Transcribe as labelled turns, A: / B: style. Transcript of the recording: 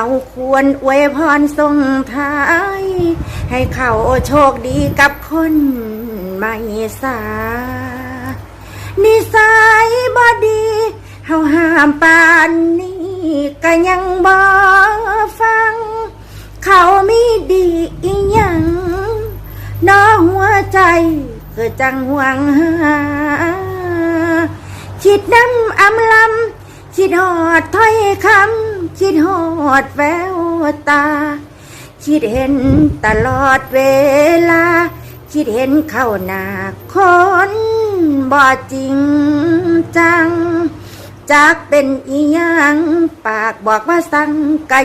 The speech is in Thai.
A: ขาควรอวยพรส่งท้าย ให้เขาโชคดีกับคนไม่สา นิสัยบอดีเฮาห้ามปานนี้ก็ยังบ่ฟัง เขามีดีอีหยังน้อหัวใจคือจังหวังหาคิดน้ำอำลำคิดหอดถ้อยคำ คิดหอดแววตา คิดเห็นตลอดเวลา คิดเห็นเข้าหน้าคนบ่จริงจังจากเป็นอีหยัง ปากบอกว่าสั่งกัน